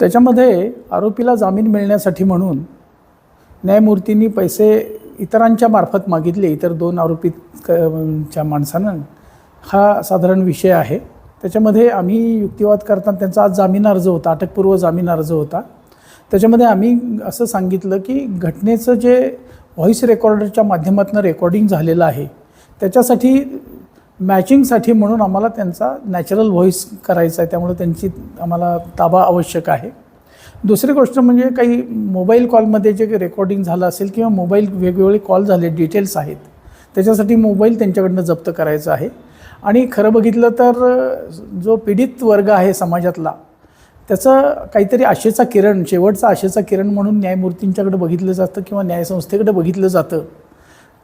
त्याच्यामध्ये आरोपीला जामीन मिळण्यासाठी म्हणून न्यायमूर्तींनी पैसे इतरांच्या मार्फत मागितले. इतर दोन आरोपी क- च्या माणसानं. हा साधारण विषय आहे. त्याच्यामध्ये आम्ही युक्तिवाद करताना त्यांचा आज जामीन अर्ज होता. अटकपूर्व जामीन अर्ज होता. त्याच्यामध्ये आम्ही असं सांगितलं की घटनेचं जे व्हॉईस रेकॉर्डरच्या माध्यमातून रेकॉर्डिंग झालेलं आहे त्याच्यासाठी मॅचिंगसाठी म्हणून आम्हाला त्यांचा नॅचरल व्हॉईस करायचा आहे. त्यामुळे त्यांची आम्हाला ताबा आवश्यक आहे. दुसरी गोष्ट म्हणजे काही मोबाईल कॉलमध्ये जे काही रेकॉर्डिंग झालं असेल किंवा मोबाईल वेगवेगळे कॉल झाले डिटेल्स आहेत त्याच्यासाठी मोबाईल त्यांच्याकडनं जप्त करायचा आहे. आणि खरं बघितलं तर जो पीडित वर्ग आहे समाजातला त्याचं काहीतरी आशेचा किरण शेवटचा आशेचा किरण म्हणून न्यायमूर्तींच्याकडे बघितलं जातं किंवा न्यायसंस्थेकडे बघितलं जातं.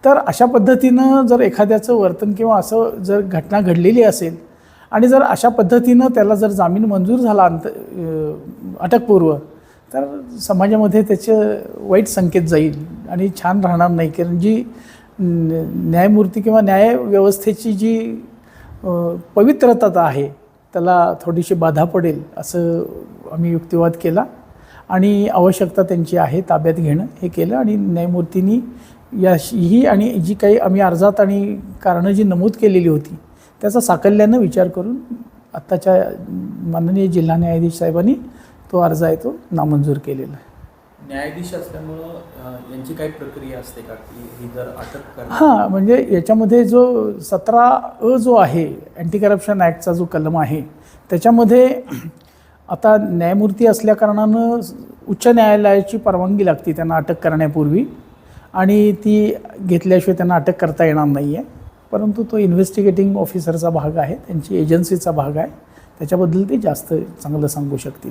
तर अशा पद्धतीनं जर एखाद्याचं वर्तन किंवा असं जर घटना घडलेली असेल आणि जर अशा पद्धतीनं त्याला जर जामीन मंजूर झाला अंत अटकपूर्व तर समाजामध्ये त्याचे वाईट संकेत जाईल आणि छान राहणार नाही. कारण जी न्यायमूर्ती किंवा न्यायव्यवस्थेची जी पवित्रता आहे त्याला थोडीशी बाधा पडेल असं आम्ही युक्तिवाद केला. आणि आवश्यकता त्यांची आहे ताब्यात घेणं हे केलं आणि न्यायमूर्तींनी या ही आणि जी काही आम्ही अर्जात आणि कारणं जी नमूद केलेली होती त्याचा साकल्यानं विचार करून आत्ताच्या माननीय जिल्हा न्यायाधीश साहेबांनी तो अर्ज आहे तो नामंजूर केलेला आहे. न्यायाधीश असल्यामुळं यांची काही प्रक्रिया असते का? की ही जर अटक हां म्हणजे याच्यामध्ये जो सतरा अ जो आहे अँटी करप्शन ॲक्टचा जो कलम आहे त्याच्यामध्ये आता न्यायमूर्ती असल्याकारणानं उच्च न्यायालयाची परवानगी लागते त्यांना अटक करण्यापूर्वी. आणि ती घेतल्याशिवाय त्यांना अटक करता येणार नाही आहे परंतु तो इन्व्हेस्टिगेटिंग ऑफिसरचा भाग आहे त्यांची एजन्सीचा भाग आहे. त्याच्याबद्दल ते जास्त चांगलं सांगू शकतील.